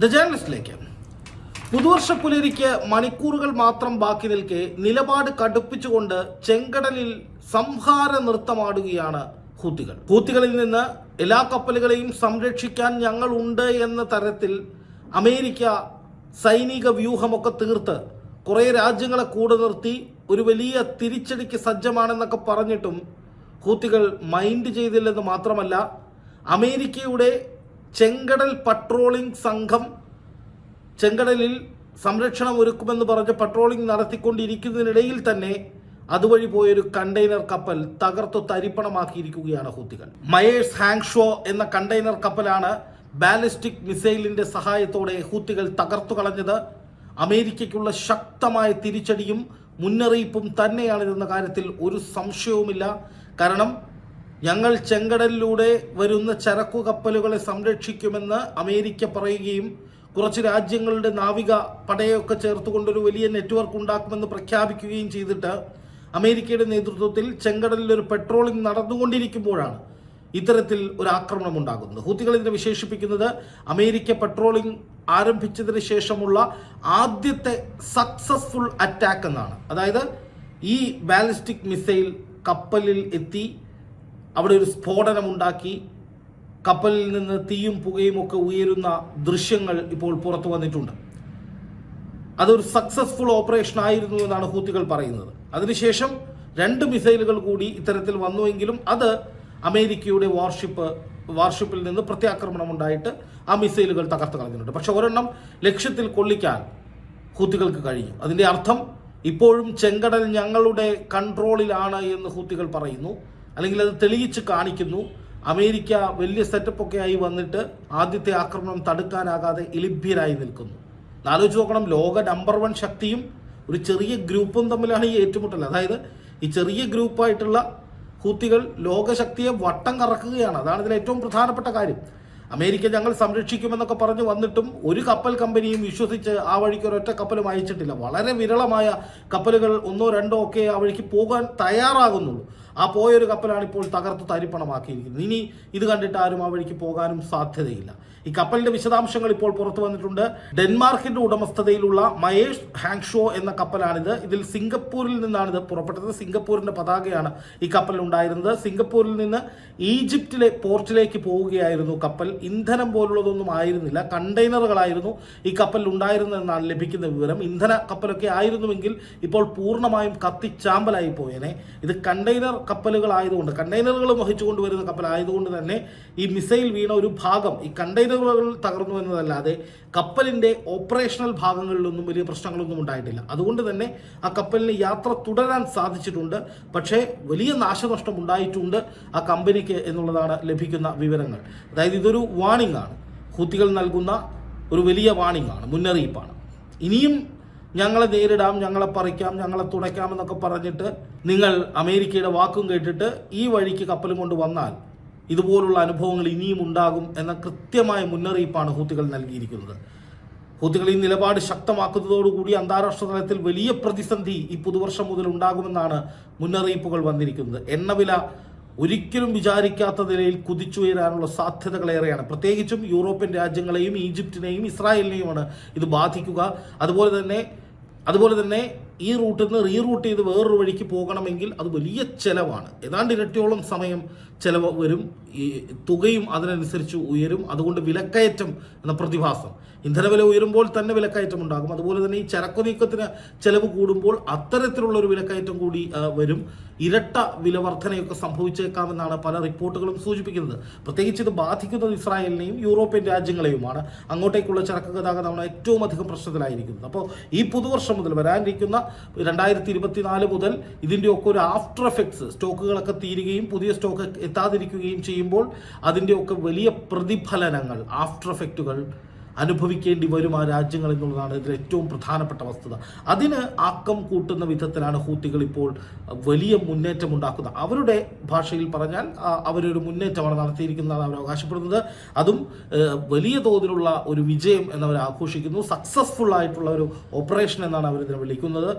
The ജേർണലിസ്റ്റിലേക്ക് പുതുവർഷ പുലരിക്ക് മണിക്കൂറുകൾ മാത്രം ബാക്കി നിൽക്കെ നിലപാട് കടുപ്പിച്ചുകൊണ്ട് ചെങ്കടലിൽ സംഹാര നൃത്തമാടുകയാണ് ഹൂത്തികൾ. ഹൂത്തികളിൽ നിന്ന് എല്ലാ കപ്പലുകളെയും സംരക്ഷിക്കാൻ ഞങ്ങളുണ്ട് എന്ന തരത്തിൽ അമേരിക്ക സൈനിക വ്യൂഹമൊക്കെ തീർത്ത് കുറേ രാജ്യങ്ങളെ കൂടെ നിർത്തി ഒരു വലിയ തിരിച്ചടിക്ക് സജ്ജമാണെന്നൊക്കെ പറഞ്ഞിട്ടും ഹൂത്തികൾ മൈൻഡ് ചെയ്തില്ലെന്ന് മാത്രമല്ല അമേരിക്കയുടെ ചെങ്കടൽ പട്രോളിംഗ് സംഘം ചെങ്കടലിൽ സംരക്ഷണം ഒരുക്കുമെന്ന് പറഞ്ഞ് പട്രോളിംഗ് നടത്തിക്കൊണ്ടിരിക്കുന്നതിനിടയിൽ തന്നെ അതുവഴി പോയൊരു കണ്ടെയ്നർ കപ്പൽ തകർത്തു തരിപ്പണമാക്കിയിരിക്കുകയാണ് ഹൂത്തികൾ. മയേഴ്സ് ഹാങ്ഷോ എന്ന കണ്ടെയ്നർ കപ്പലാണ് ബാലിസ്റ്റിക് മിസൈലിന്റെ സഹായത്തോടെ ഹൂത്തികൾ തകർത്തു കളഞ്ഞത്. അമേരിക്കയ്ക്കുള്ള ശക്തമായ തിരിച്ചടിയും മുന്നറിയിപ്പും തന്നെയാണിതെന്ന കാര്യത്തിൽ ഒരു സംശയവുമില്ല. കാരണം ഞങ്ങൾ ചെങ്കടലിലൂടെ വരുന്ന ചരക്കു കപ്പലുകളെ സംരക്ഷിക്കുമെന്ന് അമേരിക്ക പറയുകയും കുറച്ച് രാജ്യങ്ങളുടെ നാവിക പടയൊക്കെ ചേർത്തുകൊണ്ടൊരു വലിയ നെറ്റ്വർക്ക് ഉണ്ടാക്കുമെന്ന് പ്രഖ്യാപിക്കുകയും ചെയ്തിട്ട് അമേരിക്കയുടെ നേതൃത്വത്തിൽ ചെങ്കടലിൽ ഒരു പെട്രോളിംഗ് നടന്നുകൊണ്ടിരിക്കുമ്പോഴാണ് ഇത്തരത്തിൽ ഒരു ആക്രമണം ഉണ്ടാകുന്നത്. ഹൂത്തികൾ ഇതിനെ വിശേഷിപ്പിക്കുന്നത് അമേരിക്ക പെട്രോളിംഗ് ആരംഭിച്ചതിന് ശേഷമുള്ള ആദ്യത്തെ സക്സസ്ഫുൾ അറ്റാക്ക് എന്നാണ്. അതായത് ഈ ബാലിസ്റ്റിക് മിസൈൽ കപ്പലിൽ എത്തി അവിടെ ഒരു സ്ഫോടനമുണ്ടാക്കി. കപ്പലിൽ നിന്ന് തീയും പുകയും ഒക്കെ ഉയരുന്ന ദൃശ്യങ്ങൾ ഇപ്പോൾ പുറത്തു വന്നിട്ടുണ്ട്. അതൊരു സക്സസ്ഫുൾ ഓപ്പറേഷൻ ആയിരുന്നു എന്നാണ് ഹൂത്തികൾ പറയുന്നത്. അതിനുശേഷം രണ്ട് മിസൈലുകൾ കൂടി ഇത്തരത്തിൽ വന്നുവെങ്കിലും അത് അമേരിക്കയുടെ വാർഷിപ്പ് വാർഷിപ്പിൽ നിന്ന് പ്രത്യാക്രമണം ഉണ്ടായിട്ട് ആ മിസൈലുകൾ തകർത്ത് കളഞ്ഞിട്ടുണ്ട്. പക്ഷെ ഒരെണ്ണം ലക്ഷ്യത്തിൽ കൊള്ളിക്കാൻ ഹൂത്തികൾക്ക് കഴിഞ്ഞു അതിന്റെ അർത്ഥം ഇപ്പോഴും ചെങ്കടൽ ഞങ്ങളുടെ കൺട്രോളിലാണ് എന്ന് ഹൂത്തികൾ പറയുന്നു. അല്ലെങ്കിൽ അത് തെളിയിച്ച് കാണിക്കുന്നു. അമേരിക്ക വലിയ സെറ്റപ്പ് ഒക്കെ ആയി വന്നിട്ട് ആദ്യത്തെ ആക്രമണം തടുക്കാനാകാതെ ഇലിഭ്യരായി നിൽക്കുന്നു. ആലോചിച്ച് നോക്കണം ലോക നമ്പർ വൺ ശക്തിയും ഒരു ചെറിയ ഗ്രൂപ്പും തമ്മിലാണ് ഈ ഏറ്റുമുട്ടൽ. അതായത് ഈ ചെറിയ ഗ്രൂപ്പായിട്ടുള്ള ഹൂത്തികൾ ലോകശക്തിയെ വട്ടം കറക്കുകയാണ്. അതാണ് ഇതിലെ ഏറ്റവും പ്രധാനപ്പെട്ട കാര്യം. അമേരിക്ക ഞങ്ങൾ സംരക്ഷിക്കുമെന്നൊക്കെ പറഞ്ഞ് വന്നിട്ടും ഒരു കപ്പൽ കമ്പനിയും വിശ്വസിച്ച് ആ വഴിക്ക് ഒരൊറ്റ കപ്പലും അയച്ചിട്ടില്ല. വളരെ വിരളമായ കപ്പലുകൾ ഒന്നോ രണ്ടോ ഒക്കെ ആ വഴിക്ക് പോകാൻ തയ്യാറാകുന്നുള്ളൂ. ആ പോയൊരു കപ്പലാണ് ഇപ്പോൾ തകർത്ത് തരിപ്പണമാക്കിയിരിക്കുന്നത്. ഇനി ഇത് കണ്ടിട്ട് ആരും ആ വഴിക്ക് പോകാനും സാധ്യതയില്ല. ഈ കപ്പലിന്റെ വിശദാംശങ്ങൾ ഇപ്പോൾ പുറത്തു വന്നിട്ടുണ്ട്. ഡെൻമാർക്കിന്റെ ഉടമസ്ഥതയിലുള്ള മയേഷ് ഹാങ്ഷോ എന്ന കപ്പലാണിത്. ഇതിൽ സിംഗപ്പൂരിൽ നിന്നാണ് ഇത് പുറപ്പെട്ടത്. സിംഗപ്പൂരിന്റെ പതാകയാണ് ഈ കപ്പലിൽ ഉണ്ടായിരുന്നത് സിംഗപ്പൂരിൽ നിന്ന് ഈജിപ്തിലെ പോർട്ടിലേക്ക് പോവുകയായിരുന്നു കപ്പൽ. ഇന്ധനം പോലുള്ളതൊന്നും ആയിരുന്നില്ല. കണ്ടെയ്നറുകളായിരുന്നു ഈ കപ്പലിൽ ഉണ്ടായിരുന്നതെന്നാണ് ലഭിക്കുന്ന വിവരം. ഇന്ധന കപ്പലൊക്കെ ആയിരുന്നുവെങ്കിൽ ഇപ്പോൾ പൂർണമായും കത്തിച്ചാമ്പലായി പോയേനെ. ഇത് കണ്ടെയ്നർ കപ്പലുകളായതുകൊണ്ട് കണ്ടെയ്നറുകൾ വഹിച്ചുകൊണ്ട് വരുന്ന കപ്പലായതുകൊണ്ട് തന്നെ ഈ മിസൈൽ വീണ ഒരു ഭാഗം ഈ കണ്ടെയ്നറുകൾ തകർന്നു എന്നതല്ലാതെ കപ്പലിന്റെ ഓപ്പറേഷണൽ ഭാഗങ്ങളിലൊന്നും വലിയ പ്രശ്നങ്ങളൊന്നും ഉണ്ടായിട്ടില്ല. അതുകൊണ്ട് തന്നെ ആ കപ്പലിന് യാത്ര തുടരാൻ സാധിച്ചിട്ടുണ്ട്. പക്ഷേ വലിയ നാശനഷ്ടം ഉണ്ടായിട്ടുണ്ട് ആ കമ്പനിക്ക് എന്നുള്ളതാണ് ലഭിക്കുന്ന വിവരങ്ങൾ. അതായത് ഇതൊരു വാണിംഗ് ആണ്. ഹൂത്തികൾ നൽകുന്ന ഒരു വലിയ വാണിംഗ് ആണ് മുന്നറിയിപ്പാണ്. ഇനിയും ഞങ്ങളെ നേരിടാം ഞങ്ങളെ പറിക്കാം ഞങ്ങളെ തുണയ്ക്കാം എന്നൊക്കെ പറഞ്ഞിട്ട് നിങ്ങൾ അമേരിക്കയുടെ വാക്കും കേട്ടിട്ട് ഈ വഴിക്ക് കപ്പലും കൊണ്ട് വന്നാൽ ഇതുപോലുള്ള അനുഭവങ്ങൾ ഇനിയും ഉണ്ടാകും എന്ന കൃത്യമായ മുന്നറിയിപ്പാണ് ഹൂത്തികൾ നൽകിയിരിക്കുന്നത്. ഹൂത്തികൾ ഈ നിലപാട് ശക്തമാക്കുന്നതോടുകൂടി അന്താരാഷ്ട്ര തലത്തിൽ വലിയ പ്രതിസന്ധി ഈ പുതുവർഷം മുതൽ ഉണ്ടാകുമെന്നാണ് മുന്നറിയിപ്പുകൾ വന്നിരിക്കുന്നത്. എണ്ണവില ഒരിക്കലും വിചാരിക്കാത്ത നിലയിൽ കുതിച്ചുയരാനുള്ള സാധ്യതകളേറെയാണ്. പ്രത്യേകിച്ചും യൂറോപ്യൻ രാജ്യങ്ങളെയും ഈജിപ്തിനെയും ഇസ്രായേലിനെയുമാണ് ഇത് ബാധിക്കുക. അതുപോലെ തന്നെ അതുപോലെ തന്നെ ഈ റൂട്ടിൽ നിന്ന് റീറൂട്ട് ചെയ്ത് വേറൊരു വഴിക്ക് പോകണമെങ്കിൽ അത് വലിയ ചിലവാണ്. ഏതാണ്ട് ഇരട്ടിയോളം സമയം ചിലവ് വരും ഈ തുകയും അതിനനുസരിച്ച് ഉയരും. അതുകൊണ്ട് വിലക്കയറ്റം എന്ന പ്രതിഭാസം. ഇന്ധനവില ഉയരുമ്പോൾ തന്നെ വിലക്കയറ്റം ഉണ്ടാകും. അതുപോലെ തന്നെ ഈ ചരക്കു നീക്കത്തിന് ചെലവ് കൂടുമ്പോൾ അത്തരത്തിലുള്ള ഒരു വിലക്കയറ്റം കൂടി വരും. ഇരട്ട വില വർധനയൊക്കെ സംഭവിച്ചേക്കാമെന്നാണ് പല റിപ്പോർട്ടുകളും സൂചിപ്പിക്കുന്നത്. പ്രത്യേകിച്ച് ഇത് ബാധിക്കുന്നത് ഇസ്രായേലിനെയും യൂറോപ്യൻ രാജ്യങ്ങളെയുമാണ്. അങ്ങോട്ടേക്കുള്ള ചരക്ക് ഗതാഗതമാണ് ഏറ്റവും അധികം പ്രശ്നത്തിലായിരിക്കുന്നത്. അപ്പോൾ ഈ പുതുവർഷം മുതൽ വരാനിരിക്കുന്ന രണ്ടായിരത്തി ഇരുപത്തിനാല് മുതൽ ഇതിന്റെയൊക്കെ ഒരു ആഫ്റ്റർ എഫക്ട്സ് സ്റ്റോക്കുകളൊക്കെ തീരുകയും പുതിയ സ്റ്റോക്ക് എത്താതിരിക്കുകയും ചെയ്യുമ്പോൾ അതിന്റെയൊക്കെ വലിയ പ്രതിഫലനങ്ങൾ ആഫ്റ്റർ എഫക്റ്റുകൾ അനുഭവിക്കേണ്ടി വരും ആ രാജ്യങ്ങൾ എന്നുള്ളതാണ് ഇതിൽ ഏറ്റവും പ്രധാനപ്പെട്ട വസ്തുത. അതിന് ആക്കം കൂട്ടുന്ന വിധത്തിലാണ് ഹൂത്തികൾ ഇപ്പോൾ വലിയ മുന്നേറ്റം ഉണ്ടാക്കുന്നത് അവരുടെ ഭാഷയിൽ പറഞ്ഞാൽ അവരൊരു മുന്നേറ്റമാണ് നടത്തിയിരിക്കുന്നതാണ് അവർ അവകാശപ്പെടുന്നത്. അതും വലിയ തോതിലുള്ള ഒരു വിജയം എന്നവർ ആഘോഷിക്കുന്നു. സക്സസ്ഫുൾ ആയിട്ടുള്ള ഒരു ഓപ്പറേഷൻ എന്നാണ് അവരിതിനെ വിളിക്കുന്നത്.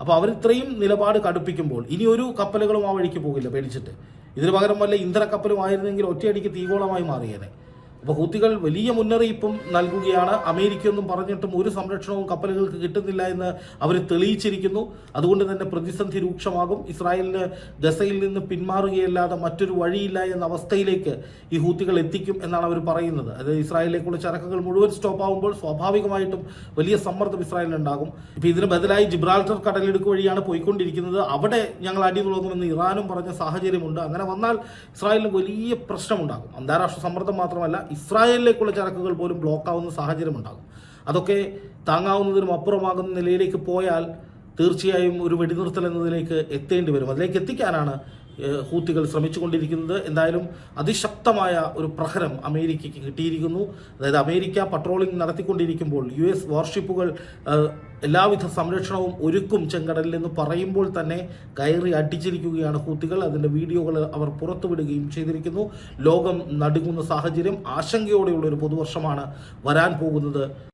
അപ്പോൾ അവർ ഇത്രയും നിലപാട് കടുപ്പിക്കുമ്പോൾ ഇനി ഒരു കപ്പലുകളും ആ വഴിക്ക് പോകില്ല പേടിച്ചിട്ട്. ഇതിന് പകരം വല്ല ഇന്ധനക്കപ്പലുമായിരുന്നെങ്കിൽ ഒറ്റയടിക്ക് തീകോളമായി മാറിയേനെ. അപ്പോൾ ഹൂത്തികൾ വലിയ മുന്നറിയിപ്പും നൽകുകയാണ്. അമേരിക്കയൊന്നും പറഞ്ഞിട്ടും ഒരു സംരക്ഷണവും കപ്പലുകൾക്ക് കിട്ടുന്നില്ല എന്ന് അവർ തെളിയിച്ചിരിക്കുന്നു. അതുകൊണ്ട് തന്നെ പ്രതിസന്ധി രൂക്ഷമാകും. ഇസ്രായേലിന് ഗസയിൽ നിന്ന് പിന്മാറുകയല്ലാതെ മറ്റൊരു വഴിയില്ല എന്ന അവസ്ഥയിലേക്ക് ഈ ഹൂത്തികൾ എത്തിക്കും എന്നാണ് അവർ പറയുന്നത്. അത് ഇസ്രായേലിലേക്കുള്ള ചരക്കുകൾ മുഴുവൻ സ്റ്റോപ്പ് ആകുമ്പോൾ സ്വാഭാവികമായിട്ടും വലിയ സമ്മർദ്ദം ഇസ്രായേലിനുണ്ടാകും. ഇപ്പോൾ ഇതിന് ബദലായി ജിബ്രാൾട്ടർ കടലിടുക്ക് വഴിയാണ് പോയിക്കൊണ്ടിരിക്കുന്നത്. അവിടെ ഞങ്ങൾ അടി തുടങ്ങുമെന്ന് ഇറാനും പറഞ്ഞ സാഹചര്യമുണ്ട്. അങ്ങനെ വന്നാൽ ഇസ്രായേലിന് വലിയ പ്രശ്നമുണ്ടാകും. അന്താരാഷ്ട്ര സമ്മർദ്ദം മാത്രമല്ല ഇസ്രായേലിലേക്കുള്ള ചരക്കുകൾ പോലും ബ്ലോക്ക് ആവുന്ന സാഹചര്യമുണ്ടാകും അതൊക്കെ താങ്ങാവുന്നതിനും അപ്പുറമാകുന്ന നിലയിലേക്ക് പോയാൽ തീർച്ചയായും ഒരു വെടിനിർത്തൽ എന്നതിലേക്ക് എത്തേണ്ടി വരും. അതിലേക്ക് എത്തിക്കാനാണ് ഹൂത്തികൾ ശ്രമിച്ചുകൊണ്ടിരിക്കുന്നത് എന്തായാലും അതിശക്തമായ ഒരു പ്രഹരം അമേരിക്കയ്ക്ക് കിട്ടിയിരിക്കുന്നു. അതായത് അമേരിക്ക പട്രോളിംഗ് നടത്തിക്കൊണ്ടിരിക്കുമ്പോൾ യു എസ് വാർഷിപ്പുകൾ എല്ലാവിധ സംരക്ഷണവും ഒരുക്കും ചെങ്കടലിൽ എന്ന് പറയുമ്പോൾ തന്നെ കയറി അടിച്ചിരിക്കുകയാണ് ഹൂത്തികൾ. അതിന്റെ വീഡിയോകൾ അവർ പുറത്തുവിടുകയും ചെയ്തിരിക്കുന്നു. ലോകം നടുങ്ങുന്ന സാഹചര്യം ആശങ്കയോടെയുള്ള ഒരു പുതുവർഷമാണ് വരാൻ പോകുന്നത്.